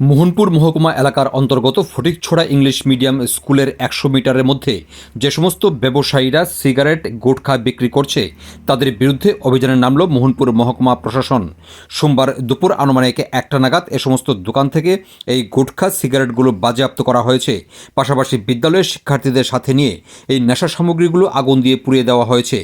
মোহনপুর মহকুমা এলাকার অন্তর্গত ফটিকছড়া ইংলিশ মিডিয়াম স্কুলের একশো মিটারের মধ্যে যে সমস্ত ব্যবসায়ীরা সিগারেট, গুটখা বিক্রি করছে, তাদের বিরুদ্ধে অভিযানে নামল মোহনপুর মহকুমা প্রশাসন। সোমবার দুপুর আনুমানিক একটা নাগাদ এ সমস্ত দোকান থেকে এই গুটখা সিগারেটগুলো বাজেয়াপ্ত করা হয়েছে। পাশাপাশি বিদ্যালয়ের শিক্ষার্থীদের সাথে নিয়ে এই নেশা সামগ্রীগুলো আগুন দিয়ে পুড়িয়ে দেওয়া হয়েছে।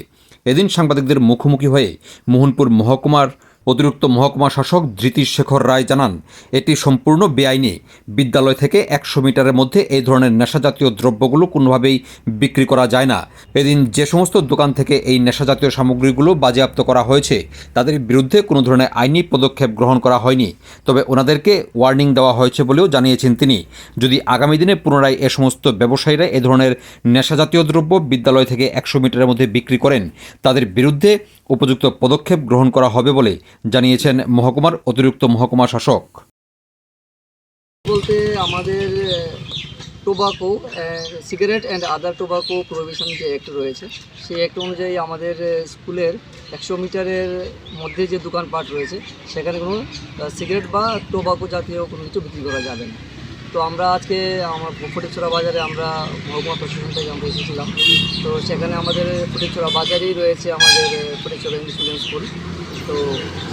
এদিন সাংবাদিকদের মুখোমুখি হয়ে মোহনপুর মহকুমার অতিরিক্ত মহকুমা শাসক ধৃতি শেখর রায় জানান, এটি সম্পূর্ণ বেআইনি। বিদ্যালয় থেকে একশো মিটারের মধ্যে এই ধরনের নেশাজাতীয় দ্রব্যগুলো কোনোভাবেই বিক্রি করা যায় না। এদিন যে সমস্ত দোকান থেকে এই নেশাজাতীয় সামগ্রীগুলো বাজেয়াপ্ত করা হয়েছে, তাদের বিরুদ্ধে কোনো ধরনের আইনি পদক্ষেপ গ্রহণ করা হয়নি। তবে ওনাদেরকে ওয়ার্নিং দেওয়া হয়েছে বলেও জানিয়েছেন তিনি। যদি আগামী দিনে পুনরায় এ সমস্ত ব্যবসায়ীরা এ ধরনের নেশাজাতীয় দ্রব্য বিদ্যালয় থেকে একশো মিটারের মধ্যে বিক্রি করেন, তাদের বিরুদ্ধে উপযুক্ত পদক্ষেপ গ্রহণ করা হবে বলে জানিয়েছেন মহকুমার অতিরিক্ত মহকুমা শাসক। বলতে আমাদের tobacco cigarette and other tobacco provision যে অ্যাক্ট রয়েছে, সেই অ্যাক্ট অনুযায়ী আমাদের স্কুলের একশো মিটারের মধ্যে যে দোকানপাট রয়েছে, সেখানে কোনো সিগারেট বা টোবাকো জাতীয় কোনো কিছু বিক্রি করা যাবে না। তো আমরা আজকে আমার ফটিকছড়া বাজারে আমরা মহকুমা প্রশাসন থেকে আমরা এসেছিলাম। তো সেখানে আমাদের ফটিকছড়া বাজারেই রয়েছে আমাদের ফটিকছড়া ইংলিশ মিডিয়াম স্কুল। তো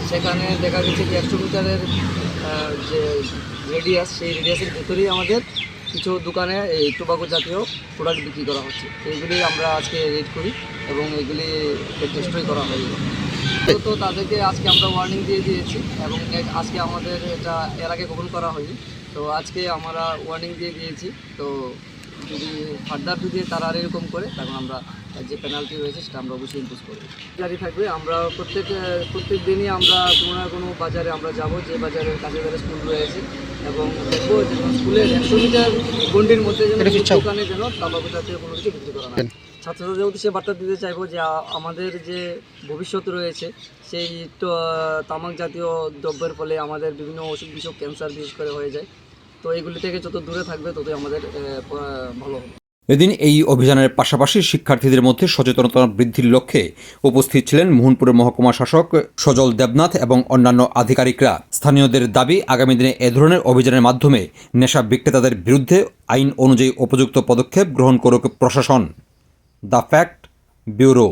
সেখানে দেখা গেছে যে একশো মিটারের যে রেডিয়াস সেই রেডিয়াসের ভেতরেই আমাদের কিছু দোকানে এই টোবাকো জাতীয় প্রোডাক্ট বিক্রি করা হচ্ছে। এইগুলি আমরা আজকে রেড করি এবং এগুলি ডিস্ট্রয় করা হয় তো তাদেরকে আজকে আমরা ওয়ার্নিং দিয়ে দিয়েছি এবং আজকে আমাদের এটা এর আগে গ্রহণ করা হয়নি। তো আজকে আমরা ওয়ার্নিং দিয়ে দিয়েছি। তো যদি ফার্দার যদি তারা আর এরকম করে তখন আমরা যে পেনাল্টি রয়েছে সেটা আমরা অবশ্যই ইম্পোজ করব। জারি থাকবে আমরা প্রত্যেক প্রত্যেক দিনই আমরা কোনো না কোনো বাজারে আমরা যাব যে বাজারের কাছে যারা স্কুল রয়েছে এবং দেখব স্কুলের একশো মিটার গন্ডির মধ্যে যেন দোকানে যেন তামাকু জাতীয় কোনো কিছু বিক্রি করা হয়। ছাত্রছাত্রীদের উদ্দেশ্যে বার্তা দিতে চাইব যে আমাদের যে ভবিষ্যৎ রয়েছে সেই তামাক জাতীয় দ্রব্যের ফলে আমাদের বিভিন্ন অসুখ বিসুখ ক্যান্সার বিশেষ করে হয়ে যায়। তো এইগুলি থেকে যত দূরে থাকবে ততই আমাদের ভালো হবে। এদিন এই অভিযানের পাশাপাশি শিক্ষার্থীদের মধ্যে সচেতনতা বৃদ্ধির লক্ষ্যে উপস্থিত ছিলেন মোহনপুরের মহকুমা শাসক সজল দেবনাথ এবং অন্যান্য আধিকারিকরা। স্থানীয়দের দাবি, আগামী দিনে এ ধরনের অভিযানের মাধ্যমে নেশা বিক্রেতাদের বিরুদ্ধে আইন অনুযায়ী উপযুক্ত পদক্ষেপ গ্রহণ করুক প্রশাসন। The fact, bureau.